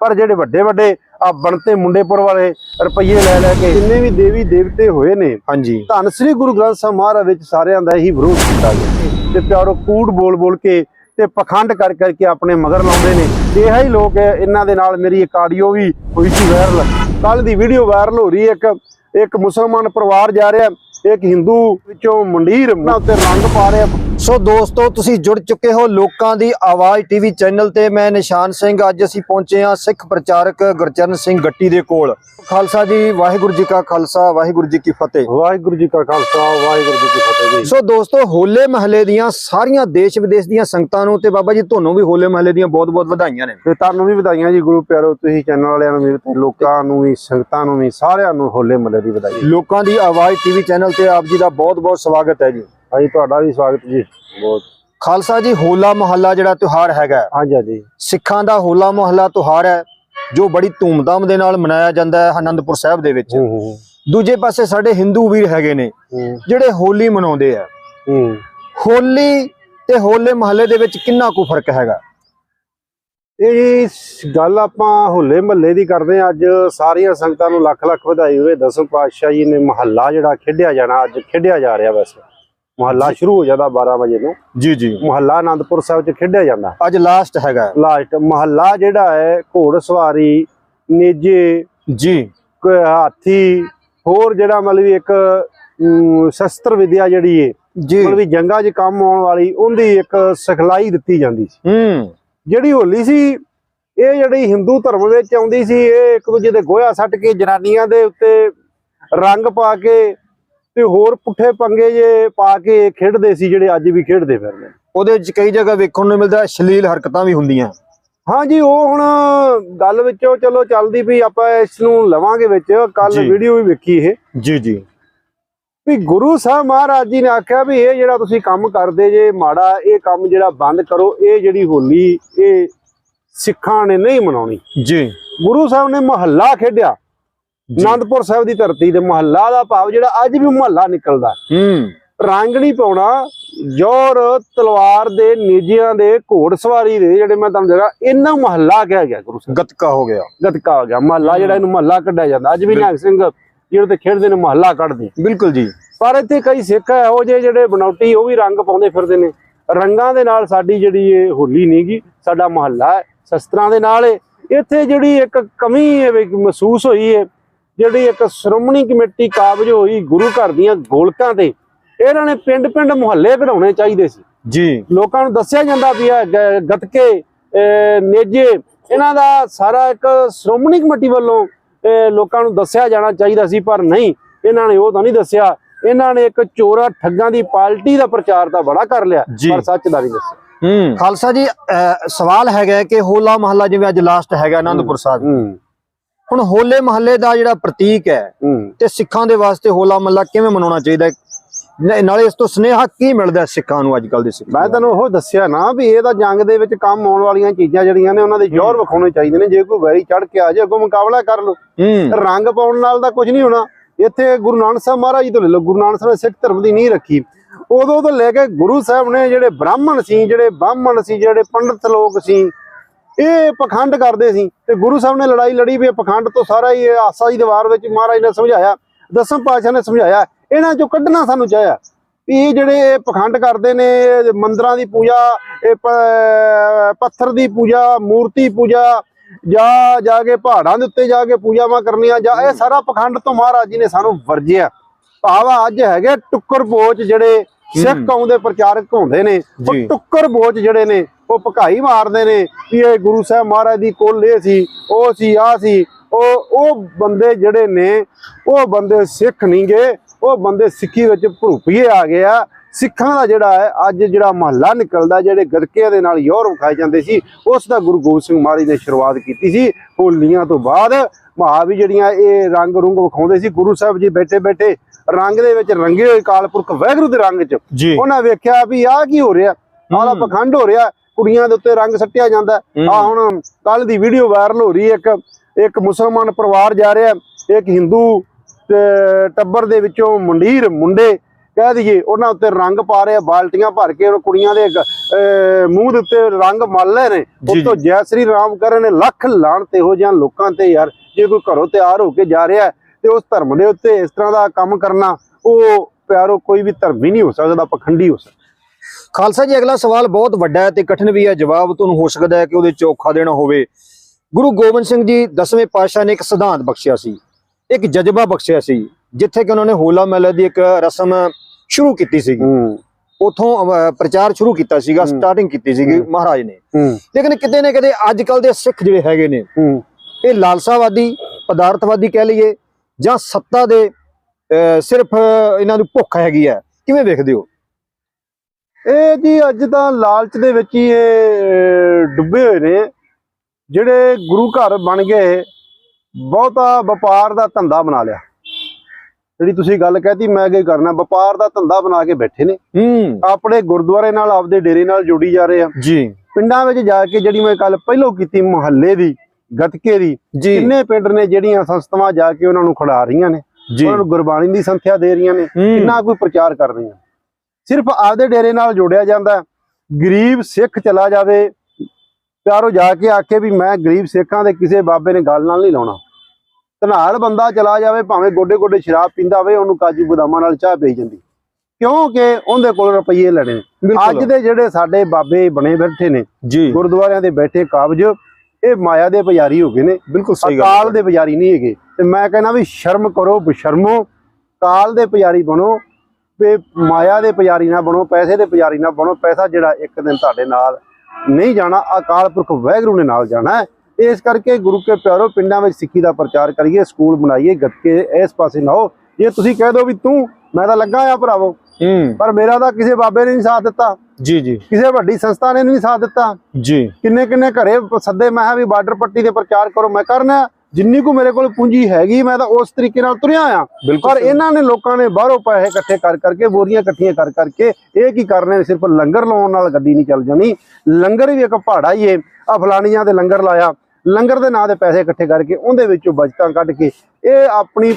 ਪਰ ਜਿਹੜੇ ਵੱਡੇ ਵੱਡੇ ਆ ਬਣਤੇ ਮੁੰਡੇਪੁਰ ਵਾਲੇ ਰੁਪਈਏ ਲੈ ਲੈ ਕੇ ਜਿੰਨੇ ਵੀ ਦੇਵੀ ਦੇਵਤੇ ਹੋਏ ਨੇ ਹਾਂਜੀ। ਧੰਨ ਸ੍ਰੀ ਗੁਰੂ ਗ੍ਰੰਥ ਸਾਹਿਬ ਮਹਾਰਾਜ ਵਿੱਚ ਸਾਰਿਆਂ ਦਾ ਹੀ ਵਿਰੋਧ ਕੀਤਾ ਗਿਆ। ਤੇ ਪਿਆਰੋ ਕੂੜ ਬੋਲ ਬੋਲ ਕੇ ਤੇ ਪਖੰਡ ਕਰ ਕਰਕੇ ਆਪਣੇ ਮਗਰ ਲਾਉਂਦੇ ਨੇ। ਇਹ ਹੀ ਲੋਕ ਇਹਨਾਂ ਦੇ ਨਾਲ ਮੇਰੀ ਇੱਕ ਆਡੀਓ ਵੀ ਹੋਈ ਸੀ ਵਾਇਰਲ ਕੱਲ ਦੀ ਵੀਡੀਓ ਵਾਇਰਲ ਹੋ ਰਹੀ ਇੱਕ ਇੱਕ ਮੁਸਲਮਾਨ ਪਰਿਵਾਰ ਜਾ ਰਿਹਾ ਇੱਕ ਹਿੰਦੂ ਵਿੱਚੋਂ ਮੰਡੀਰ ਉੱਤੇ ਰੰਗ ਪਾ ਰਿਹਾ। ਸੋ ਦੋਸਤੋ ਤੁਸੀਂ ਜੁੜ ਚੁੱਕੇ ਹੋ ਲੋਕਾਂ ਦੀ ਆਵਾਜ਼ ਟੀਵੀ ਚੈਨਲ ਤੇ। ਮੈਂ ਨਿਸ਼ਾਨ ਸਿੰਘ ਅੱਜ ਅਸੀਂ ਪਹੁੰਚੇ ਹਾਂ ਸਿੱਖ ਪ੍ਰਚਾਰਕ ਗੁਰਚਰਨ ਸਿੰਘ ਗੱਟੀ ਦੇ ਕੋਲ। ਖਾਲਸਾ ਜੀ ਵਾਹਿਗੁਰੂ ਜੀ ਕਾ ਖਾਲਸਾ ਵਾਹਿਗੁਰੂ ਜੀ ਕੀ ਫਤਿਹ। ਵਾਹਿਗੁਰੂ ਜੀ ਕਾ ਖਾਲਸਾ ਵਾਹਿਗੁਰੂ ਜੀ ਕੀ ਫਤਿਹ ਜੀ। ਸੋ ਦੋਸਤੋ ਹੋਲੇ ਮਹੱਲੇ ਦੀਆਂ ਸਾਰੀਆਂ ਦੇਸ਼ ਵਿਦੇਸ਼ ਦੀਆਂ ਸੰਗਤਾਂ ਨੂੰ ਤੇ ਬਾਬਾ ਜੀ ਤੁਹਾਨੂੰ ਵੀ ਹੋਲੇ ਮਹੱਲੇ ਦੀਆਂ ਬਹੁਤ-ਬਹੁਤ ਵਧਾਈਆਂ ਨੇ। ਤੇ ਤੁਹਾਨੂੰ ਵੀ ਵਧਾਈਆਂ ਜੀ ਗੁਰੂ ਪਿਆਰੋ ਤੁਸੀਂ ਚੈਨਲ ਵਾਲਿਆਂ ਨੂੰ ਵੀ ਲੋਕਾਂ ਨੂੰ ਵੀ ਸੰਗਤਾਂ ਨੂੰ ਵੀ ਸਾਰਿਆਂ ਨੂੰ ਹੋਲੇ ਮਹੱਲੇ ਦੀ ਵਧਾਈ। ਲੋਕਾਂ ਦੀ ਆਵਾਜ਼ ਟੀਵੀ ਚੈਨਲ ਤੇ ਆਪ ਜੀ ਦਾ ਬਹੁਤ-ਬਹੁਤ ਸਵਾਗਤ ਹੈ ਜੀ। ਹਾਂਜੀ ਤੁਹਾਡਾ ਵੀ ਸਵਾਗਤ ਜੀ। ਬਹੁਤ। ਖਾਲਸਾ ਜੀ ਹੋਲਾ ਮਹੱਲਾ ਜਿਹੜਾ ਤਿਉਹਾਰ ਹੈਗਾ। ਹੈ, ਹਾਂਜੀ ਹਾਂਜੀ। ਸਿੱਖਾਂ ਦਾ ਹੋਲਾ ਮਹੱਲਾ ਤਿਉਹਾਰ ਹੈ ਜੋ ਬੜੀ ਧੂਮਧਾਮ ਦੇ ਨਾਲ ਮਨਾਇਆ ਜਾਂਦਾ ਹੈ ਆਨੰਦਪੁਰ ਸਾਹਿਬ ਦੇ ਵਿੱਚ। ਦੂਜੇ ਪਾਸੇ ਸਾਡੇ ਹਿੰਦੂ ਵੀਰ ਹੈਗੇ ਨੇ ਜਿਹੜੇ ਹੋਲੀ ਮਨਾਉਂਦੇ ਆ। ਹੋਲੀ ਤੇ ਹੋਲੇ ਮਹੱਲੇ ਦੇ ਵਿੱਚ ਕਿੰਨਾ ਕੁ ਫ਼ਰਕ ਹੈਗਾ? ਇਹ ਗੱਲ ਆਪਾਂ ਹੋਲੇ ਮਹੱਲੇ ਦੀ ਕਰਦੇ ਹਾਂ। ਅੱਜ ਸਾਰੀਆਂ ਸੰਗਤਾਂ ਨੂੰ ਲੱਖ ਲੱਖ ਵਧਾਈ ਹੋਵੇ। ਦਸਮ ਪਾਤਸ਼ਾਹ ਜੀ ਨੇ ਮਹੱਲਾ ਜਿਹੜਾ ਖੇਡਿਆ ਜਾਣਾ ਅੱਜ ਖੇਡਿਆ ਜਾ ਰਿਹਾ ਵੈਸੇ। ਮਹੱਲਾ ਸ਼ੁਰੂ ਹੋ ਜਾਂਦਾ 12 ਵਜੇ ਨੂੰ। ਜੀ ਜੀ। ਮਹੱਲਾ ਆਨੰਦਪੁਰ ਸਾਹਿਬ ਚ ਖੇਡਿਆ ਜਾਂਦਾ। ਅੱਜ ਲਾਸਟ ਹੈਗਾ। ਲਾਸਟ ਮਹੱਲਾ ਜਿਹੜਾ ਹੈ ਘੋੜ ਸਵਾਰੀ ਨੇਜੇ ਜੀ। ਹਾਥੀ ਹੋਰ ਜਿਹੜਾ ਮਤਲਬ ਇੱਕ ਸ਼ਸਤਰ ਵਿਦਿਆ ਜਿਹੜੀ ਹੈ ਜੀ। ਮਤਲਬ ਵੀ ਜੰਗਾਂ 'ਚ ਕੰਮ ਆਉਣ ਵਾਲੀ ਉਹਦੀ ਇੱਕ ਸਿਖਲਾਈ ਦਿੱਤੀ ਜਾਂਦੀ ਸੀ। ਹੂੰ। ਜਿਹੜੀ ਹੋਲੀ ਸੀ ਇਹ ਜਿਹੜੀ ਹਿੰਦੂ ਧਰਮ ਵਿੱਚ ਆਉਂਦੀ ਸੀ ਇਹ ਇੱਕ ਦੂਜੇ ਦੇ ਗੋਹਾ ਸੱਟ ਕੇ ਜਨਾਨੀਆਂ ਦੇ ਉੱਤੇ ਰੰਗ ਪਾ ਕੇ ਤੇ ਹੋਰ ਪੁੱਠੇ ਪੰਗੇ ਜੇ ਪਾ ਕੇ ਖੇਡਦੇ ਸੀ ਜਿਹੜੇ ਅੱਜ ਵੀ ਖੇਡਦੇ ਫਿਰਦੇ ਉਹਦੇ ਵਿੱਚ ਕਈ ਜਗ੍ਹਾ ਵੇਖਣ ਨੂੰ ਮਿਲਦਾ ਅਸ਼ਲੀਲ ਹਰਕਤਾਂ ਵੀ ਹੁੰਦੀਆਂ। ਹਾਂਜੀ ਉਹ ਹੁਣ ਗੱਲ ਵਿੱਚੋਂ ਚਲੋ ਚੱਲਦੀ ਵੀ ਆਪਾਂ ਇਸ ਨੂੰ ਲਵਾਂਗੇ ਵਿੱਚ। ਕੱਲ। ਵੀਡੀਓ ਵੀ ਵੇਖੀ ਇਹ। ਜੀ ਜੀ। ਵੀ ਗੁਰੂ ਸਾਹਿਬ ਮਹਾਰਾਜ ਜੀ ਨੇ ਆਖਿਆ ਵੀ ਇਹ ਜਿਹੜਾ ਤੁਸੀਂ ਕੰਮ ਕਰਦੇ ਜੇ ਮਾੜਾ ਇਹ ਕੰਮ ਜਿਹੜਾ ਬੰਦ ਕਰੋ ਇਹ ਜਿਹੜੀ ਹੋਲੀ ਇਹ ਸਿੱਖਾਂ ਨੇ ਨਹੀਂ ਮਨਾਉਣੀ। ਜੀ। ਗੁਰੂ ਸਾਹਿਬ ਨੇ ਮਹੱਲਾ ਖੇਡਿਆ। ਆਨੰਦਪੁਰ ਸਾਹਿਬ ਦੀ ਧਰਤੀ ਤੇ ਮਹੱਲਾ ਦਾ ਭਾਵ ਜਿਹੜਾ ਅੱਜ ਵੀ ਮਹੱਲਾ ਨਿਕਲਦਾ। ਹੂੰ। ਰੰਗ ਨਹੀਂ ਪਾਉਣਾ ਜੋਰ ਤਲਵਾਰ ਦੇ ਨੇਜਿਆਂ ਦੇ ਘੋੜ ਸਵਾਰੀ ਦੇ ਜਿਹੜੇ ਮੈਂ ਤੁਹਾਨੂੰ ਜਗਾ ਇਹਨਾਂ ਮਹੱਲਾ ਕਿਹਾ ਗਿਆ ਗੁਰੂ ਸਾਹਿਬ। ਗਤਕਾ ਹੋ ਗਿਆ। ਗਤਕਾ ਹੋ ਗਿਆ ਮਹੱਲਾ ਜਿਹੜਾ ਇਹਨੂੰ ਮਹੱਲਾ ਕੱਢਿਆ ਜਾਂਦਾ। ਅੱਜ ਵੀ ਨਿਹੰਗ ਸਿੰਘ ਜਿਹੜੇ ਤੇ ਖੇਡਦੇ ਨੇ ਮਹੱਲਾ ਕੱਢਦੇ ਬਿਲਕੁਲ ਜੀ। ਪਰ ਇੱਥੇ ਕਈ ਸਿੱਖ ਇਹੋ ਜਿਹੇ ਜਿਹੜੇ ਬਣਾਉਟੀ ਉਹ ਵੀ ਰੰਗ ਪਾਉਂਦੇ ਫਿਰਦੇ ਨੇ। ਰੰਗਾਂ ਦੇ ਨਾਲ ਸਾਡੀ ਜਿਹੜੀ ਇਹ ਹੋਲੀ ਨਹੀਂਗੀ ਸਾਡਾ ਮਹੱਲਾ ਹੈ ਸ਼ਸਤਰਾਂ ਦੇ ਨਾਲ ਇੱਥੇ ਜਿਹੜੀ ਇੱਕ ਕਮੀ ਮਹਿਸੂਸ ਹੋਈ ਹੈ ਜਿਹੜੀ ਇੱਕ ਸ਼੍ਰੋਮਣੀ ਕਮੇਟੀ ਕਾਬਜ ਹੋਈ ਗੁਰੂ ਘਰ ਦੀਆਂ ਗੋਲਕਾਂ ਤੇ ਇਹਨਾਂ ਨੇ ਪਿੰਡ-ਪਿੰਡ ਮੁਹੱਲੇ ਕਢਾਉਣੇ ਚਾਹੀਦੇ ਸੀ। ਜੀ। ਲੋਕਾਂ ਨੂੰ ਦੱਸਿਆ ਜਾਂਦਾ ਵੀ ਇਹ ਗੱਤਕੇ ਨੇਜੇ ਇਹਨਾਂ ਦਾ ਸਾਰਾ ਇੱਕ ਸ਼੍ਰੋਮਣੀ ਕਮੇਟੀ ਵੱਲੋਂ ਲੋਕਾਂ ਨੂੰ ਦੱਸਿਆ ਜਾਣਾ ਚਾਹੀਦਾ ਸੀ ਪਰ ਨਹੀਂ ਇਹਨਾਂ ਨੇ ਉਹ ਤਾਂ ਨਹੀਂ ਦੱਸਿਆ। ਇਹਨਾਂ ਨੇ ਇੱਕ ਚੋਰਾ ਠੱਗਾਂ ਦੀ ਪਾਰਟੀ ਦਾ ਪ੍ਰਚਾਰ ਤਾਂ ਬੜਾ ਕਰ ਲਿਆ। ਪਰ ਸੱਚ ਦਾ ਨਹੀਂ ਦੱਸਿਆ। ਹੂੰ। ਖਾਲਸਾ ਜੀ ਸਵਾਲ ਹੈਗਾ ਕਿ ਹੋਲਾ ਮਹੱਲਾ ਜਿਵੇਂ ਅੱਜ ਲਾਸਟ ਹੈਗਾ ਆਨੰਦਪੁਰ ਸਾਹਿਬ। ਹੂੰ। ਹੁਣ ਹੋਲੇ ਮਹੱਲੇ ਦਾ ਜਿਹੜਾ ਪ੍ਰਤੀਕ ਹੈ ਤੇ ਸਿੱਖਾਂ ਦੇ ਵਾਸਤੇ ਹੋਲਾ ਮਹੱਲਾ ਕਿਵੇਂ ਮਨਾਉਣਾ ਚਾਹੀਦਾ ਨਾਲੇ ਇਸ ਤੋਂ ਸਨੇਹਾ ਕੀ ਮਿਲਦਾ ਸਿੱਖਾਂ ਨੂੰ ਅੱਜ ਕੱਲ ਦੇ ਸਿੱਖਾਂ ਮੈਂ ਨੂੰ? ਤੈਨੂੰ ਉਹ ਦੱਸਿਆ ਨਾ ਵੀ ਇਹ ਤਾਂ ਜੰਗ ਦੇ ਵਿੱਚ ਕੰਮ ਆਉਣ ਵਾਲੀਆਂ ਚੀਜ਼ਾਂ ਜਿਹੜੀਆਂ ਨੇ ਉਹਨਾਂ ਦੇ ਜ਼ੋਰ ਵਿਖਾਉਣੇ ਚਾਹੀਦੇ ਨੇ। ਜੇ ਕੋਈ ਵੈਰੀ ਚੜ ਕੇ ਆ ਜਾਏ ਅੱਗੋਂ ਮੁਕਾਬਲਾ ਕਰ ਲਓ। ਰੰਗ ਪਾਉਣ ਨਾਲ ਤਾਂ ਕੁਝ ਨਹੀਂ ਹੋਣਾ। ਇੱਥੇ ਗੁਰੂ ਨਾਨਕ ਸਾਹਿਬ ਮਹਾਰਾਜ ਜੀ ਤੋਂ ਲੈ ਲਓ। ਗੁਰੂ ਨਾਨਕ ਸਾਹਿਬ ਨੇ ਸਿੱਖ ਧਰਮ ਦੀ ਨਹੀਂ ਰੱਖੀ। ਉਦੋਂ ਤੋਂ ਲੈ ਕੇ ਗੁਰੂ ਸਾਹਿਬ ਨੇ ਜਿਹੜੇ ਬ੍ਰਾਹਮਣ ਸੀ ਜਿਹੜੇ ਬਾਹਮਣ ਸੀ ਜਿਹੜੇ ਪੰਡਤ ਲੋਕ ਸੀ ਇਹ ਪਖੰਡ ਕਰਦੇ ਸੀ ਤੇ ਗੁਰੂ ਸਾਹਿਬ ਨੇ ਲੜਾਈ ਲੜੀ ਵੀ ਇਹ ਪਖੰਡ ਤੋਂ ਸਾਰਾ ਹੀ ਆਸਾ ਦੀ ਦੀਵਾਰ ਵਿੱਚ ਮਹਾਰਾਜ ਨੇ ਸਮਝਾਇਆ, ਦਸਮ ਪਾਤਸ਼ਾਹ ਨੇ ਸਮਝਾਇਆ, ਇਹਨਾਂ ਚੋਂ ਕੱਢਣਾ ਸਾਨੂੰ ਚਾਹਿਆ। ਵੀ ਇਹ ਜਿਹੜੇ ਇਹ ਪਖੰਡ ਕਰਦੇ ਨੇ ਮੰਦਰਾਂ ਦੀ ਪੂਜਾ, ਇਹ ਪੱਥਰ ਦੀ ਪੂਜਾ, ਮੂਰਤੀ ਪੂਜਾ, ਜਾਂ, ਜਾ ਕੇ ਪਹਾੜਾਂ ਦੇ ਉੱਤੇ ਜਾ ਕੇ ਪੂਜਾਵਾਂ ਕਰਨੀਆਂ, ਜਾਂ ਇਹ ਸਾਰਾ ਪਖੰਡ ਤੋਂ ਮਹਾਰਾਜ ਜੀ ਨੇ ਸਾਨੂੰ ਵਰਜਿਆ। ਭਾਵ ਅੱਜ ਹੈਗੇ ਟੁੱਕਰ ਪੋਚ ਜਿਹੜੇ ਸਿੱਖ ਕੌਮ ਦੇ ਪ੍ਰਚਾਰਕ ਹੁੰਦੇ ਨੇ ਉਹ। ਟੁੱਕਰ ਬੋਚ ਜਿਹੜੇ ਨੇ ਉਹ ਭਕਾਈ ਮਾਰਦੇ ਨੇ ਵੀ ਇਹ ਗੁਰੂ ਸਾਹਿਬ ਮਹਾਰਾਜ ਦੀ ਕੋਲ ਇਹ ਸੀ ਉਹ ਸੀ ਆ ਸੀ। ਉਹ ਉਹ ਬੰਦੇ ਜਿਹੜੇ ਨੇ ਉਹ ਬੰਦੇ ਸਿੱਖ ਨਹੀਂਗੇ ਉਹ ਬੰਦੇ ਸਿੱਖੀ ਵਿੱਚ ਭਰੂਪੀਏ ਆ ਗਏ ਆ। ਸਿੱਖਾਂ ਦਾ ਜਿਹੜਾ ਹੈ ਅੱਜ ਜਿਹੜਾ ਮਹੱਲਾ ਨਿਕਲਦਾ ਜਿਹੜੇ ਗਦਕਿਆਂ ਦੇ ਨਾਲ ਯੋਰ ਵਿਖਾਏ ਜਾਂਦੇ ਸੀ ਉਸ ਦਾ ਗੁਰੂ ਗੋਬਿੰਦ ਸਿੰਘ ਮਹਾਰਾਜ ਨੇ ਸ਼ੁਰੂਆਤ ਕੀਤੀ ਸੀ। ਹੋਲੀਆਂ ਤੋਂ ਬਾਅਦ ਮਹਾ ਵੀ ਜਿਹੜੀਆਂ ਇਹ ਰੰਗ ਰੁੰਗ ਵਿਖਾਉਂਦੇ ਸੀ ਗੁਰੂ ਸਾਹਿਬ ਜੀ ਬੈਠੇ ਬੈਠੇ ਰੰਗ ਦੇ ਵਿੱਚ ਰੰਗੇ ਹੋਏ ਕਾਲਪੁਰਖ ਵਾਹਿਗੁਰੂ ਦੇ ਰੰਗ 'ਚ। ਉਹਨਾਂ ਵੇਖਿਆ ਵੀ ਆਹ ਕੀ ਹੋ ਰਿਹਾ? ਹੂੰ। ਪਖੰਡ ਹੋ ਰਿਹਾ। ਕੁੜੀਆਂ ਦੇ ਉੱਤੇ ਰੰਗ ਸੱਟਿਆ ਜਾਂਦਾ। ਆ ਹੁਣ ਕੱਲ ਦੀ ਵੀਡੀਓ ਵਾਇਰਲ ਹੋ ਰਹੀ ਇੱਕ ਇੱਕ ਮੁਸਲਮਾਨ ਪਰਿਵਾਰ ਜਾ ਰਿਹਾ ਇੱਕ ਹਿੰਦੂ ਟੱਬਰ ਦੇ ਵਿੱਚੋਂ ਮੰਡੀਰ ਮੁੰਡੇ ਕਹਿ ਦਈਏ ਉਹਨਾਂ ਉੱਤੇ ਰੰਗ ਪਾ ਰਹੇ ਬਾਲਟੀਆਂ ਭਰ ਕੇ ਉਹ ਕੁੜੀਆਂ ਦੇ ਮੂੰਹ ਦੇ ਉੱਤੇ ਰੰਗ ਮਲ ਲਏ ਨੇ। ਉਤੋਂ ਜੈ ਸ੍ਰੀ ਰਾਮ ਕਰਨ ਨੇ ਲੱਖ ਲਾਣ ਤੇ ਹੋ ਜਾਂ ਲੋਕਾਂ ਤੇ ਯਾਰ ਜੇ ਕੋਈ ਘਰੋਂ ਤਿਆਰ ਹੋ ਕੇ ਜਾ ਰਿਹਾ ਤੇ ਉਸ ਧਰਮ ਦੇ ਉੱਤੇ ਇਸ ਤਰ੍ਹਾਂ ਦਾ ਕੰਮ ਕਰਨਾ ਉਹ ਪਿਆਰੋ ਕੋਈ ਵੀ ਧਰਮ ਹੀ ਨਹੀਂ ਹੋ ਸਕਦਾ ਪਖੰਡੀ ਹੋ ਸਕਦਾ। ਖਾਲਸਾ ਜੀ ਅਗਲਾ ਸਵਾਲ ਬਹੁਤ ਵੱਡਾ ਹੈ ਤੇ ਕਠਿਨ ਵੀ ਹੈ ਜਵਾਬ ਤੁਹਾਨੂੰ ਹੋ ਸਕਦਾ ਹੈ ਕਿ ਉਹਦੇ ਚ ਔਖਾ ਦੇਣਾ ਹੋਵੇ। ਗੁਰੂ ਗੋਬਿੰਦ ਸਿੰਘ ਜੀ 10ਵੇਂ ਪਾਤਸ਼ਾਹ ਨੇ ਇੱਕ ਸਿਧਾਂਤ ਬਖਸ਼ਿਆ ਸੀ ਇੱਕ ਜਜ਼ਬਾ ਬਖਸ਼ਿਆ ਸੀ ਜਿੱਥੇ ਕਿ ਉਹਨਾਂ ਨੇ ਹੋਲਾ ਮਹੱਲੇ ਦੀ ਇੱਕ ਰਸਮ ਸ਼ੁਰੂ ਕੀਤੀ ਸੀ ਹੂੰ। ਉਥੋਂ ਪ੍ਰਚਾਰ ਸ਼ੁਰੂ ਕੀਤਾ ਸੀਗਾ। ਸਟਾਰਟਿੰਗ ਕੀਤੀ ਸੀਗੀ। ਮਹਾਰਾਜ ਨੇ। ਲੇਕਿਨ ਕਿਤੇ ਨਾ ਕਿਤੇ ਅੱਜ ਕੱਲ ਦੇ ਸਿੱਖ ਜਿਹੜੇ ਹੈਗੇ ਨੇ ਇਹ ਲਾਲਸਾਵਾਦੀ ਪਦਾਰਥਵਾਦੀ ਕਹਿ ਲਈਏ ਜਾਂ ਸੱਤਾ ਦੇ ਸਿਰਫ ਇਹਨਾਂ ਨੂੰ ਭੁੱਖ ਹੈਗੀ ਹੈ ਕਿਵੇਂ ਵੇਖਦੇ ਹੋ? ਇਹ ਜੀ ਅੱਜ ਤਾਂ ਲਾਲਚ ਦੇ ਵਿੱਚ ਹੀ ਇਹ ਡੁੱਬੇ ਹੋਏ ਨੇ। ਜਿਹੜੇ ਗੁਰੂ ਘਰ ਬਣ ਗਏ ਬਹੁਤਾ ਵਪਾਰ ਦਾ ਧੰਦਾ ਬਣਾ ਲਿਆ। ਜਿਹੜੀ ਤੁਸੀਂ ਗੱਲ ਕਹਿਤੀ ਮੈਂ ਕੀ ਕਰਨਾ ਵਪਾਰ ਦਾ ਧੰਦਾ ਬਣਾ ਕੇ ਬੈਠੇ ਨੇ। ਹੂੰ। ਆਪਣੇ ਗੁਰਦੁਆਰੇ ਨਾਲ ਆਪਦੇ ਡੇਰੇ ਨਾਲ ਜੋੜੀ ਜਾ ਰਹੇ ਆ। ਜੀ। ਪਿੰਡਾਂ ਵਿੱਚ ਜਾ ਕੇ ਜਿਹੜੀ ਮੈਂ ਕੱਲ ਪਹਿਲਾਂ ਕੀਤੀ ਮੁਹੱਲੇ ਦੀ ਗਤਕੇ ਦੀ ਕਿੰਨੇ ਪਿੰਡ ਨੇ ਜਿਹੜੀਆਂ ਸੰਸਥਾਵਾਂ ਜਾ ਕੇ ਉਹਨਾਂ ਨੂੰ ਖੜਾ ਰਹੀਆਂ ਨੇ? ਉਹਨਾਂ ਨੂੰ ਗੁਰਬਾਣੀ ਦੀ ਸੰਥਿਆ ਦੇ ਰਹੀਆਂ ਨੇ। ਕਿੰਨਾ ਕੋਈ ਪ੍ਰਚਾਰ ਕਰ ਰਹੀਆਂ ਸਿਰਫ ਆਪਦੇ ਡੇਰੇ ਨਾਲ ਜੋੜਿਆ ਜਾਂਦਾ। ਗਰੀਬ ਸਿੱਖ ਚਲਾ ਜਾਵੇ ਪਿਆਰੋ ਜਾ ਕੇ ਆਖੇ ਵੀ ਮੈਂ ਗਰੀਬ ਸਿੱਖਾਂ ਦੇ ਕਿਸੇ ਬਾਬੇ ਨੇ ਗੱਲ ਨਾਲ ਨਹੀਂ ਲਾਉਣਾ। ਧਨਾਲ ਬੰਦਾ ਚਲਾ ਜਾਵੇ ਭਾਵੇਂ ਗੋਡੇ ਗੋਡੇ ਸ਼ਰਾਬ ਪੀਂਦਾ ਹੋਵੇ ਉਹਨੂੰ ਕਾਜੂ ਬਦਾਮਾਂ ਨਾਲ ਚਾਹ ਪਈ ਜਾਂਦੀ। ਕਿਉਂਕਿ ਉਹਦੇ ਕੋਲ ਰੁਪਈਏ ਬਿਲਕੁਲ। ਅੱਜ ਦੇ ਜਿਹੜੇ ਸਾਡੇ ਬਾਬੇ ਬਣੇ ਬੈਠੇ ਨੇ ਗੁਰਦੁਆਰਿਆਂ ਦੇ ਬੈਠੇ ਕਾਬਜ ਇਹ ਮਾਇਆ ਦੇ ਪੁਜਾਰੀ ਹੋ ਗਏ ਨੇ। ਬਿਲਕੁਲ ਸਹੀ ਗੱਲ ਦੇ ਪੁਜਾਰੀ ਨਹੀਂ ਹੈਗੇ। ਤੇ ਮੈਂ ਕਹਿੰਦਾ ਵੀ ਸ਼ਰਮ ਕਰੋ ਬਸ਼ਰਮੋ। ਕਾਲ ਦੇ ਪੁਜਾਰੀ ਬਣੋ ਤੇ ਮਾਇਆ ਦੇ ਪੁਜਾਰੀ ਨਾ ਬਣੋ ਪੈਸੇ ਦੇ ਪੁਜਾਰੀ ਨਾ ਬਣੋ ਪੈਸਾ ਜਿਹੜਾ ਇੱਕ ਦਿਨ ਤੁਹਾਡੇ ਨਾਲ ਨਹੀਂ ਜਾਣਾ ਅਕਾਲ ਪੁਰਖ ਵਾਹਿਗੁਰੂ ਨੇ ਨਾਲ ਜਾਣਾ ਇਸ ਕਰਕੇ ਗੁਰੂ ਕੇ ਪਿਆਰੋ ਪਿੰਡਾਂ ਵਿੱਚ ਸਿੱਖੀ ਦਾ ਪ੍ਰਚਾਰ ਕਰੀਏ ਸਕੂਲ ਬਣਾਈਏ ਗੱਤਕੇ ਇਸ ਪਾਸੇ ਨਾ ਹੋ ਜੇ ਤੁਸੀਂ ਕਹਿ ਦੋ ਵੀ ਤੂੰ ਮੈਂ ਤਾਂ ਲੱਗਾ ਆ ਭਰਾਵੋ। ਪਰ ਮੇਰਾ ਤਾਂ ਕਿਸੇ ਬਾਬੇ ਨੇ ਨਹੀਂ ਸਾਥ ਦਿੱਤਾ। ਜੀ ਜੀ। ਕਿਸੇ ਵੱਡੀ ਸੰਸਥਾ ਨੇ ਨਹੀਂ ਸਾਥ ਦਿੱਤਾ। ਜੀ। ਕਿੰਨੇ ਕਿੰਨੇ ਘਰੇ ਸੱਦੇ ਮੈਂ ਵੀ ਬਾਰਡਰ ਪੱਟੀ ਤੇ ਪ੍ਰਚਾਰ ਕਰੋ ਮੈਂ ਕਰਨਾ ਜਿੰਨੀ ਕੋ ਮੇਰੇ ਕੋਲ ਪੂੰਜੀ ਹੈਗੀ ਮੈਂ ਤਾਂ ਉਸ ਤਰੀਕੇ ਨਾਲ ਤੁਰਿਆ ਆ ਪਰ ਇਹਨਾਂ ਨੇ ਲੋਕਾਂ ਨੇ ਬਾਹਰੋਂ ਪੈਸੇ ਇਕੱਠੇ ਕਰ ਕਰਕੇ ਬੋਰੀਆਂ ਇਕੱਠੀਆਂ ਕਰ ਕਰਕੇ ਇਹ ਕੀ ਕਰਨੇ ਸਿਰਫ ਲੰਗਰ ਲਾਉਣ ਨਾਲ ਗੱਡੀ ਨਹੀਂ ਚੱਲ ਜਾਣੀ। ਲੰਗਰ ਵੀ ਇੱਕ ਪਹਾੜਾ ਹੀ ਏ। ਆ ਫਲਾਣੀਆਂ ਦੇ ਲੰਗਰ ਲਾਇਆ। ਲੰਗਰ ਦੇ ਨਾਂ ਦੇ ਪੈਸੇ ਇਕੱਠੇ ਕਰਕੇ ਉਹਦੇ ਵਿੱਚੋਂ ਬਚਤਾਂ ਕੱਢ ਕੇ ਇਹ ਆਪਣੀ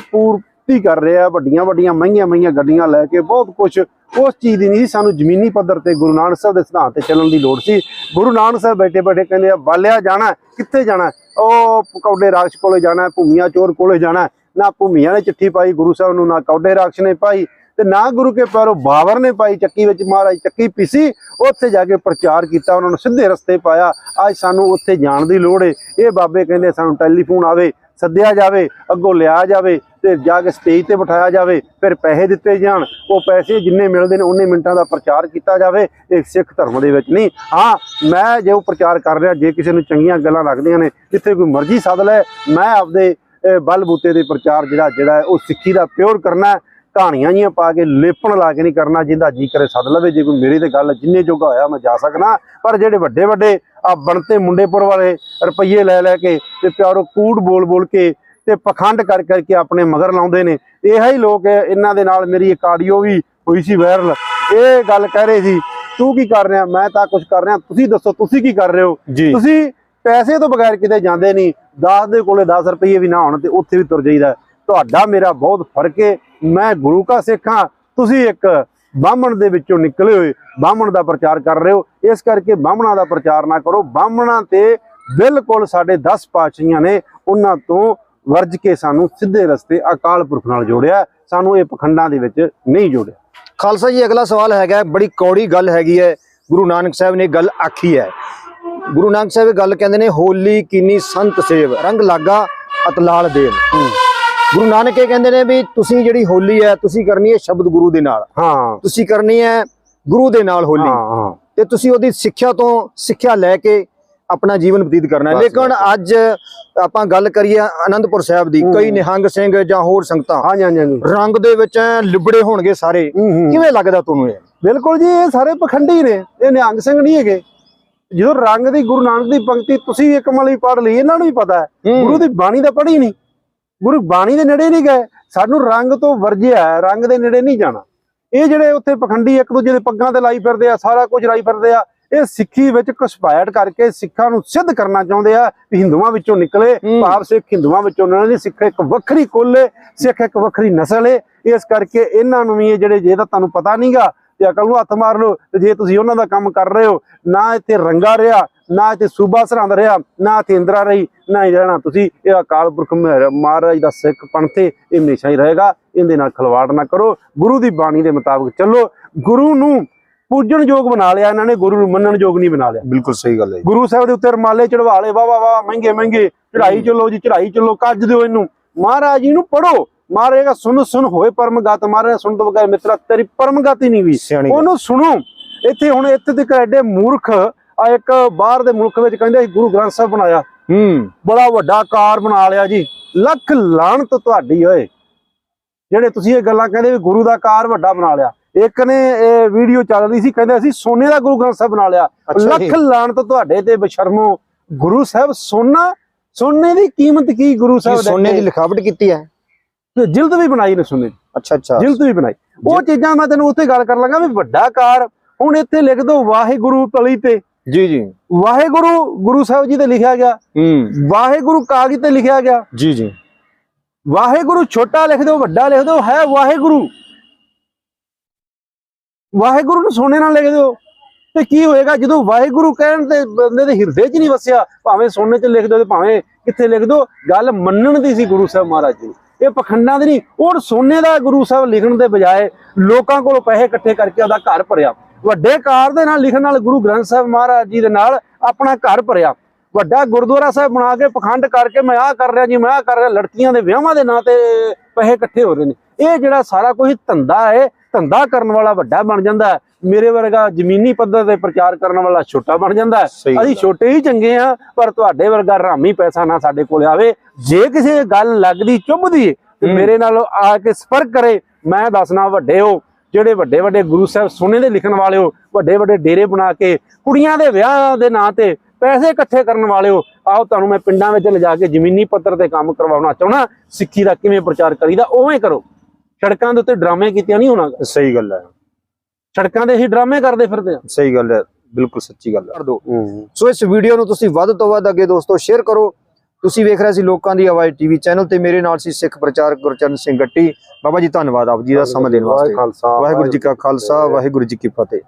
ਪੂਰਤੀ ਕਰ ਰਿਹਾ ਵੱਡੀਆਂ ਵੱਡੀਆਂ ਮਹਿੰਗੀਆਂ ਮਹਿੰਗੀਆਂ ਗੱਡੀਆਂ ਲੈ ਕੇ ਬਹੁਤ ਕੁਝ ਉਸ ਚੀਜ਼ ਦੀ ਨਹੀਂ ਸੀ, ਸਾਨੂੰ ਜ਼ਮੀਨੀ ਪੱਧਰ ਤੇ ਗੁਰੂ ਨਾਨਕ ਸਾਹਿਬ ਦੇ ਸਿਧਾਂਤ ਤੇ ਚੱਲਣ ਦੀ ਲੋੜ ਸੀ। ਗੁਰੂ ਨਾਨਕ ਸਾਹਿਬ ਬੈਠੇ ਬੈਠੇ ਕਹਿੰਦੇ ਆ ਬਾਲਿਆ ਜਾਣਾ ਕਿੱਥੇ ਜਾਣਾ ਉਹ ਕੌਡੇ ਰਾਖਸ਼ ਕੋਲੇ ਜਾਣਾ ਭੂਮੀਆਂ ਚੋਰ ਕੋਲੇ ਜਾਣਾ ਨਾ ਭੂਮੀਆਂ ਨੇ ਚਿੱਠੀ ਪਾਈ ਗੁਰੂ ਸਾਹਿਬ ਨੂੰ ਨਾ ਕੌਡੇ ਰਾਖਸ਼ ਨੇ ਪਾਈ ਤੇ ਨਾ ਗੁਰੂ ਕੇ ਪਿਆਰੋ ਬਾਵਰ ਨੇ ਪਾਈ ਚੱਕੀ ਵਿੱਚ। ਮਹਾਰਾਜ ਚੱਕੀ ਪੀਸੀ ਉੱਥੇ ਜਾ ਕੇ ਪ੍ਰਚਾਰ ਕੀਤਾ ਉਹਨਾਂ ਨੂੰ ਸਿੱਧੇ ਰਸਤੇ ਪਾਇਆ। ਅੱਜ ਸਾਨੂੰ ਉੱਥੇ ਜਾਣ ਦੀ ਲੋੜ ਏ। ਇਹ ਬਾਬੇ ਕਹਿੰਦੇ ਸਾਨੂੰ ਟੈਲੀਫੋਨ ਆਵੇ ਸੱਦਿਆ ਜਾਵੇ ਅੱਗੋਂ ਲਿਆ ਜਾਵੇ। ਤੇ ਜਾ ਕੇ ਸਟੇਜ ਤੇ ਬਿਠਾਇਆ ਜਾਵੇ ਫਿਰ ਪੈਸੇ ਦਿੱਤੇ ਜਾਣ ਉਹ ਪੈਸੇ ਜਿੰਨੇ ਮਿਲਦੇ ਨੇ ਉਹਨੇ ਮਿੰਟਾਂ ਦਾ ਪ੍ਰਚਾਰ ਕੀਤਾ ਜਾਵੇ ਇਹ ਸਿੱਖ ਧਰਮ ਦੇ ਵਿੱਚ ਨਹੀਂ। ਹਾਂ ਮੈਂ ਜੇ ਉਹ ਪ੍ਰਚਾਰ ਕਰ ਰਿਹਾ ਜੇ ਕਿਸੇ ਨੂੰ ਚੰਗੀਆਂ ਗੱਲਾਂ ਲੱਗਦੀਆਂ ਨੇ ਜਿੱਥੇ ਕੋਈ ਮਰਜ਼ੀ ਸੱਦ ਲੈ ਮੈਂ ਆਪਦੇ ਅਹ, ਬਲਬੂਤੇ ਦੇ ਪ੍ਰਚਾਰ ਜਿਹੜਾ ਜਿਹੜਾ ਉਹ ਸਿੱਖੀ ਦਾ ਪਿਓਰ ਕਰਨਾ ਕਹਾਣੀਆਂ ਜੀਆਂ ਪਾ ਕੇ ਲੇਪਣ ਲਾ ਕੇ ਨਹੀਂ ਕਰਨਾ ਜਿੰਦਾ ਜੀ ਕਰੇ ਸੱਦ ਲਵੇ ਜੇ ਕੋਈ ਮੇਰੀ ਤੇ ਗੱਲ ਜਿੰਨੇ ਜੋਗਾ ਹੋਇਆ ਮੈਂ ਜਾ ਸਕਣਾ ਪਰ ਜਿਹੜੇ ਵੱਡੇ ਵੱਡੇ ਆ ਬਣਤੇ ਮੁੰਡੇਪੁਰ ਵਾਲੇ ਰੁਪਈਏ ਲੈ ਲੈ ਕੇ ਤੇ ਪਿਆਰੋ ਕੂੜ ਬੋਲ ਬੋਲ ਕੇ ਤੇ ਪਖੰਡ ਕਰ ਕਰਕੇ ਆਪਣੇ ਮਗਰ ਲਾਉਂਦੇ ਨੇ। ਇਹ ਹੀ ਲੋਕ ਇਹਨਾਂ ਦੇ ਨਾਲ ਮੇਰੀ ਇੱਕ ਆਡੀਓ ਵੀ ਹੋਈ ਸੀ ਵਾਇਰਲ ਇਹ ਗੱਲ ਕਹਿ ਰਹੇ ਸੀ ਤੂੰ ਕੀ ਕਰ ਰਿਹਾ? ਮੈਂ ਤਾਂ ਕੁਝ ਕਰ ਰਿਹਾ। ਤੁਸੀਂ ਦੱਸੋ ਤੁਸੀਂ ਕੀ ਕਰ ਰਹੇ ਹੋ? ਤੁਸੀਂ ਪੈਸੇ ਤੋਂ ਬਗੈਰ ਕਿਤੇ ਜਾਂਦੇ ਨਹੀਂ। 10 ਦੇ ਕੋਲੇ 10 ਰੁਪਏ ਵੀ ਨਾ ਹੋਣ ਤੇ ਉੱਥੇ ਵੀ ਤੁਰ ਜਾਈਦਾ। ਤੁਹਾਡਾ ਮੇਰਾ ਬਹੁਤ ਫ਼ਰਕ ਹੈ। ਮੈਂ ਗੁਰੂ ਕਾ ਸਿੱਖ ਤੁਸੀਂ ਇੱਕ ਬਾਹਮਣ ਦੇ ਵਿੱਚੋਂ ਨਿਕਲੇ ਹੋਏ ਬਾਹਮਣ ਦਾ ਪ੍ਰਚਾਰ ਕਰ ਰਹੇ ਹੋ। ਇਸ ਕਰਕੇ ਬਾਹਮਣਾਂ ਦਾ ਪ੍ਰਚਾਰ ਨਾ ਕਰੋ। ਬਾਹਮਣਾਂ ਤੇ ਬਿਲਕੁਲ ਸਾਡੇ 10 ਪਾਤਸ਼ਾਹੀਆਂ ਨੇ ਉਹਨਾਂ ਤੋਂ ਵਰਜ ਕੇ ਸਾਨੂੰ ਸਿੱਧੇ ਰਸਤੇ ਅਕਾਲ ਪੁਰਖ ਨਾਲ ਜੋੜਿਆ ਸਾਨੂੰ ਇਹ ਪਖੰਡਾਂ ਦੇ ਵਿੱਚ ਨਹੀਂ ਜੋੜਿਆ। ਖਾਲਸਾ ਜੀ ਅਗਲਾ ਸਵਾਲ ਹੈਗਾ ਬੜੀ ਕੌੜੀ ਗੱਲ ਹੈਗੀ ਹੈ। ਗੁਰੂ ਨਾਨਕ ਸਾਹਿਬ ਨੇ ਗੱਲ ਆਖੀ ਹੈ। ਗੁਰੂ ਨਾਨਕ ਸਾਹਿਬ ਇਹ ਗੱਲ ਕਹਿੰਦੇ ਨੇ ਹੋਲੀ ਕੀਨੀ ਸੰਤ ਸੇਵ ਰੰਗ ਲਾਗਾ ਅਤਲਾਲ ਦੇਵ। ਗੁਰੂ ਨਾਨਕ ਇਹ ਕਹਿੰਦੇ ਨੇ ਵੀ ਤੁਸੀਂ ਜਿਹੜੀ ਹੋਲੀ ਹੈ ਤੁਸੀਂ ਕਰਨੀ ਹੈ ਸ਼ਬਦ ਗੁਰੂ ਦੇ ਨਾਲ। ਹਾਂ। ਤੁਸੀਂ ਕਰਨੀ ਹੈ ਗੁਰੂ ਦੇ ਨਾਲ ਹੋਲੀ। ਤੇ ਤੁਸੀਂ ਉਹਦੀ ਸਿੱਖਿਆ ਤੋਂ ਸਿੱਖਿਆ ਲੈ ਕੇ ਆਪਣਾ ਜੀਵਨ ਬਤੀਤ ਕਰਨਾ ਲੇਕਿਨ। ਅੱਜ ਆਪਾਂ ਗੱਲ ਕਰੀਏ ਆਨੰਦਪੁਰ ਸਾਹਿਬ ਦੀ। ਕਈ ਨਿਹੰਗ ਸਿੰਘ ਜਾਂ ਹੋਰ ਸੰਗਤਾਂ ਹਾਂਜੀ ਹਾਂਜੀ ਰੰਗ ਦੇ ਵਿੱਚ ਲਿਬੜੇ ਹੋਣਗੇ ਸਾਰੇ। ਕਿਵੇਂ ਲੱਗਦਾ ਤੁਹਾਨੂੰ ਇਹ? ਬਿਲਕੁਲ ਜੀ ਇਹ ਸਾਰੇ ਪਖੰਡੀ ਨੇ। ਇਹ ਨਿਹੰਗ ਸਿੰਘ ਨਹੀਂ ਹੈਗੇ। ਜਦੋਂ ਰੰਗ ਦੀ ਗੁਰੂ ਨਾਨਕ ਦੀ ਪੰਕਤੀ ਤੁਸੀਂ ਇੱਕ ਮਲੀ ਪੜ੍ਹ ਲਈ ਇਹਨਾਂ ਨੂੰ ਵੀ ਪਤਾ ਹੈ। ਗੁਰੂ ਦੀ ਬਾਣੀ ਤਾਂ ਪੜ੍ਹੀ ਨਹੀਂ। ਗੁਰੂ ਬਾਣੀ ਦੇ ਨੇੜੇ ਨਹੀਂ ਗਏ। ਸਾਨੂੰ ਰੰਗ ਤੋਂ ਵਰਜਿਆ ਰੰਗ ਦੇ ਨੇੜੇ ਨਹੀਂ ਜਾਣਾ। ਇਹ ਜਿਹੜੇ ਉੱਥੇ ਪਖੰਡੀ ਇੱਕ ਦੂਜੇ ਦੇ ਪੱਗਾਂ ਤੇ ਲਾਈ ਫਿਰਦੇ ਆ ਸਾਰਾ ਕੁਝ ਲਾਈ ਫਿਰਦੇ ਆ ਇਹ ਸਿੱਖੀ ਵਿੱਚ ਘੁਸਪੈਠ ਕਰਕੇ ਸਿੱਖਾਂ ਨੂੰ ਸਿੱਧ ਕਰਨਾ ਚਾਹੁੰਦੇ ਆ ਵੀ ਹਿੰਦੂਆਂ ਵਿੱਚੋਂ ਨਿਕਲੇ ਹੂੰ। ਭਾਵ ਸਿੱਖ ਹਿੰਦੂਆਂ ਵਿੱਚੋਂ ਉਹਨਾਂ ਦੀ ਸਿੱਖ ਇੱਕ ਵੱਖਰੀ ਕੁੱਲ ਏ ਸਿੱਖ ਇੱਕ ਵੱਖਰੀ ਨਸਲ ਏ। ਇਸ ਕਰਕੇ ਇਹਨਾਂ ਨੂੰ ਵੀ ਇਹ ਜਿਹੜੇ ਜੇ ਤਾਂ ਤੁਹਾਨੂੰ ਪਤਾ ਨਹੀਂਗਾ ਤੇ ਅਕਲ ਨੂੰ ਹੱਥ ਮਾਰ ਲਓ ਤੇ ਜੇ ਤੁਸੀਂ ਉਹਨਾਂ ਦਾ ਕੰਮ ਕਰ ਰਹੇ ਹੋ ਨਾ ਇੱਥੇ ਰੰਗਾ ਰਿਹਾ ਨਾ ਇੱਥੇ ਸੂਬਾ ਸਰਹੰਦ ਰਿਹਾ ਨਾ ਇੱਥੇ ਇੰਦਰਾ ਰਹੀ ਨਾ ਹੀ ਰਹਿਣਾ। ਤੁਸੀਂ ਇਹ ਅਕਾਲ ਪੁਰਖ ਮਹਿਰ- ਮਹਾਰਾਜ ਦਾ ਸਿੱਖ ਪੰਥੇ ਇਹ ਹਮੇਸ਼ਾ ਹੀ ਰਹੇਗਾ। ਇਹਦੇ ਨਾਲ ਖਲਵਾੜ ਨਾ ਕਰੋ। ਗੁਰੂ ਦੀ ਬਾਣੀ ਦੇ ਮੁਤਾਬਕ ਚੱਲੋ। ਗੁਰੂ ਨੂੰ ਪੂਜਣ ਯੋਗ ਬਣਾ ਲਿਆ ਇਹਨਾਂ ਨੇ ਗੁਰੂ ਨੂੰ ਮੰਨਣ ਯੋਗ ਨਹੀਂ ਬਣਾ ਲਿਆ। ਬਿਲਕੁਲ ਸਹੀ ਗੱਲ ਹੈ। ਗੁਰੂ ਸਾਹਿਬ ਦੇ ਉੱਤੇ ਰਮਾਲੇ ਚੜਵਾ ਲਏ ਵਾਹ ਵਾਹ ਵਾਹ ਮਹਿੰਗੇ ਮਹਿੰਗੇ ਚੜਾਈ ਚੱਲੋ ਜੀ ਚੜਾਈ ਚੱਲੋ ਕੱਜ ਦਿਓ ਇਹਨੂੰ। ਮਹਾਰਾਜ ਜੀ ਨੂੰ ਪੜੋ ਦਾ ਸੁਣ ਸੁਣ ਹੋਏ ਪਰਮਗਤ। ਮਹਾਰਾਜ ਸੁਣ ਤੋਂ ਬਗੈਰ ਮਿੱਤਰਾ ਤੇਰੀ ਪਰਮਗਤ ਹੀ ਨਹੀਂ ਵੀ। ਉਹਨੂੰ ਸੁਣੋ। ਇੱਥੇ ਹੁਣ ਇੱਥੇ ਤੱਕ ਐਡੇ ਮੂਰਖ ਆ ਇੱਕ ਬਾਹਰ ਦੇ ਮੁਲਕ ਵਿੱਚ ਕਹਿੰਦੇ ਗੁਰੂ ਗ੍ਰੰਥ ਸਾਹਿਬ ਬਣਾਇਆ। ਹੂੰ। ਬੜਾ ਵੱਡਾ ਕਾਰ ਬਣਾ ਲਿਆ ਜੀ। ਲੱਖ ਲਾਹਣਤ ਤੁਹਾਡੀ ਓਏ। ਜਿਹੜੇ ਤੁਸੀਂ ਇਹ ਗੱਲਾਂ ਕਹਿੰਦੇ ਵੀ ਗੁਰੂ ਦਾ ਕਾਰ ਵੱਡਾ ਬਣਾ ਲਿਆ। ਇੱਕ ਨੇ ਇਹ ਵੀਡੀਓ ਚੱਲ ਰਹੀ ਸੀ ਕਹਿੰਦੇ ਅਸੀਂ ਸੋਨੇ ਦਾ ਗੁਰੂ ਗ੍ਰੰਥ ਸਾਹਿਬ ਬਣਾ ਲਿਆ। ਲੱਖ ਲਾਹਣਤ ਤੁਹਾਡੇ ਤੇ ਬਸ਼ਰਮੋ। ਗੁਰੂ ਸਾਹਿਬ ਸੋਨਾ ਸੋਨੇ ਦੀ ਕੀਮਤ ਕੀ ਗੁਰੂ ਸਾਹਿਬ ਦੇ ਸੋਨੇ ਦੀ? ਲਿਖਾਵਟ ਕੀਤੀ ਹੈ? ਤੇ ਜਿਲਦ ਵੀ ਬਣਾਈ ਨੇ ਸੋਨੇ ਦੀ। ਅੱਛਾ ਅੱਛਾ। ਜਿਲਦ ਵੀ ਬਣਾਈ। ਉਹ ਚੀਜ਼ਾਂ ਮੈਂ ਤੈਨੂੰ ਉੱਥੇ ਗੱਲ ਕਰਨ ਲੱਗਾ ਵੀ ਵੱਡਾ ਕਾਰ ਹੁਣ ਇੱਥੇ ਲਿਖ ਦੋ ਵਾਹਿਗੁਰੂ ਤਲੀ ਤੇ। ਜੀ ਜੀ। ਵਾਹਿਗੁਰੂ ਗੁਰੂ ਸਾਹਿਬ ਜੀ ਤੇ ਲਿਖਿਆ ਗਿਆ। ਹੂੰ। ਵਾਹਿਗੁਰੂ ਕਾਗਜ਼ ਤੇ ਲਿਖਿਆ ਗਿਆ। ਜੀ ਜੀ। ਵਾਹਿਗੁਰੂ ਛੋਟਾ ਲਿਖ ਦਿਓ ਵੱਡਾ ਲਿਖ ਦਿਓ ਹੈ ਵਾਹਿਗੁਰੂ। ਵਾਹਿਗੁਰੂ ਨੂੰ ਸੋਨੇ ਨਾਲ ਲਿਖ ਦਿਓ। ਤੇ ਕੀ ਹੋਏਗਾ, ਜਦੋਂ ਵਾਹਿਗੁਰੂ ਕਹਿਣ ਤੇ ਬੰਦੇ ਦੇ ਹਿਰਦੇ 'ਚ ਨਹੀਂ ਵਸਿਆ, ਭਾਵੇਂ ਸੋਨੇ 'ਚ ਲਿਖ ਦਿਓ ਤੇ ਭਾਵੇਂ ਕਿੱਥੇ ਲਿਖ ਦਿਓ, ਗੱਲ ਮੰਨਣ ਦੀ ਸੀ ਗੁਰੂ ਸਾਹਿਬ ਮਹਾਰਾਜ ਜੀ। ਇਹ ਪਖੰਡਾਂ ਦੀ ਨਹੀਂ, ਉਹ ਸੋਨੇ ਦਾ ਗੁਰੂ ਸਾਹਿਬ ਲਿਖਣ ਦੇ ਬਜਾਏ ਲੋਕਾਂ ਕੋਲੋਂ ਪੈਸੇ ਇਕੱਠੇ ਕਰਕੇ ਉਹਦਾ ਘਰ ਭਰਿਆ। ਵੱਡੇ ਕਾਰ ਦੇ ਨਾਲ ਲਿਖਣ ਨਾਲ ਗੁਰੂ ਗ੍ਰੰਥ ਸਾਹਿਬ ਮਹਾਰਾਜ ਜੀ ਦੇ ਨਾਲ ਆਪਣਾ ਘਰ ਭਰਿਆ। ਵੱਡਾ ਗੁਰਦੁਆਰਾ ਸਾਹਿਬ ਬਣਾ ਕੇ ਪਖੰਡ ਕਰਕੇ ਮੈਂ ਆਹ ਕਰ ਰਿਹਾ ਜੀ, ਮੈਂ ਆਹ ਕਰ ਰਿਹਾ, ਲੜਕੀਆਂ ਦੇ ਵਿਆਹਾਂ ਦੇ ਨਾਂ ਤੇ ਪੈਸੇ ਇਕੱਠੇ ਹੋ ਰਹੇ ਨੇ। ਇਹ ਜਿਹੜਾ ਸਾਰਾ ਕੁਝ ਧੰਦਾ ਹੈ ਧੰਦਾ ਕਰਨ ਵਾਲਾ ਵੱਡਾ ਬਣ ਜਾਂਦਾ। ਮੇਰੇ ਵਰਗਾ ਜ਼ਮੀਨੀ ਪੱਧਰ ਤੇ ਪ੍ਰਚਾਰ ਕਰਨ ਵਾਲਾ ਛੋਟਾ ਬਣ ਜਾਂਦਾ ਅਸੀਂ ਛੋਟੇ ਹੀ ਚੰਗੇ ਆ ਪਰ ਤੁਹਾਡੇ ਵਰਗਾ ਰਾਮੀ ਪੈਸਾ ਨਾ ਸਾਡੇ ਕੋਲ ਆਵੇ। ਜੇ ਕਿਸੇ ਗੱਲ ਲੱਗਦੀ ਚੁੱਭਦੀ ਤੇ। ਮੇਰੇ ਨਾਲ ਆ ਕੇ ਸੰਪਰਕ ਕਰੇ। ਮੈਂ ਦੱਸਣਾ ਵੱਡੇ ਹੋ ਜਿਹੜੇ ਵੱਡੇ ਵੱਡੇ ਗੁਰੂ ਸਾਹਿਬ ਸੋਨੇ ਦੇ ਲਿਖਣ ਵਾਲੇ ਹੋ ਵੱਡੇ ਵੱਡੇ ਡੇਰੇ ਬਣਾ ਕੇ ਕੁੜੀਆਂ ਦੇ ਵਿਆਹ ਦੇ ਨਾਂ ਤੇ ਪੈਸੇ ਇਕੱਠੇ ਕਰਨ ਵਾਲੇ ਹੋ ਆਓ ਤੁਹਾਨੂੰ ਮੈਂ ਪਿੰਡਾਂ ਵਿੱਚ ਲਿਜਾ ਕੇ ਜ਼ਮੀਨੀ ਪੱਧਰ ਤੇ ਕੰਮ ਕਰਵਾਉਣਾ ਚਾਹਣਾ ਸਿੱਖੀ ਦਾ ਕਿਵੇਂ ਪ੍ਰਚਾਰ ਕਰੀਦਾ ਉਵੇਂ ਕਰੋ। ਸੜਕਾਂ ਦੇ ਉੱਤੇ ਡਰਾਮੇ ਕੀਤਿਆਂ ਨਹੀਂ ਹੋਣਾ। ਸਹੀ ਗੱਲ ਹੈ। ਸੜਕਾਂ ਦੇ ਅਸੀਂ ਡਰਾਮੇ ਕਰਦੇ ਫਿਰਦੇ ਆ। ਸਹੀ ਗੱਲ ਹੈ ਬਿਲਕੁਲ ਸੱਚੀ ਗੱਲ ਹੈ। ਕਰ ਸੋ ਇਸ ਵੀਡੀਓ ਨੂੰ ਤੁਸੀਂ ਵੱਧ ਤੋਂ ਵੱਧ ਅੱਗੇ ਦੋਸਤੋ ਸ਼ੇਅਰ ਕਰੋ। ਤੁਸੀਂ ਵੇਖ ਰਹੇ ਸੀ ਲੋਕਾਂ ਦੀ ਆਵਾਜ਼ ਟੀਵੀ ਚੈਨਲ ਤੇ ਮੇਰੇ ਨਾਲ ਸੀ ਸਿੱਖ ਪ੍ਰਚਾਰਕ ਗੁਰਚਰਨ ਸਿੰਘ ਗੱਟੀ। ਬਾਬਾ ਜੀ ਧੰਨਵਾਦ ਆਪ ਜੀ ਦਾ ਸਮਾਂ ਦੇਣ ਵਾਸਤੇ। ਵਾਹਿਗੁਰੂ ਜੀ ਕਾ ਖਾਲਸਾ ਵਾਹਿਗੁਰੂ ਜੀ ਕੀ ਫਤਿਹ।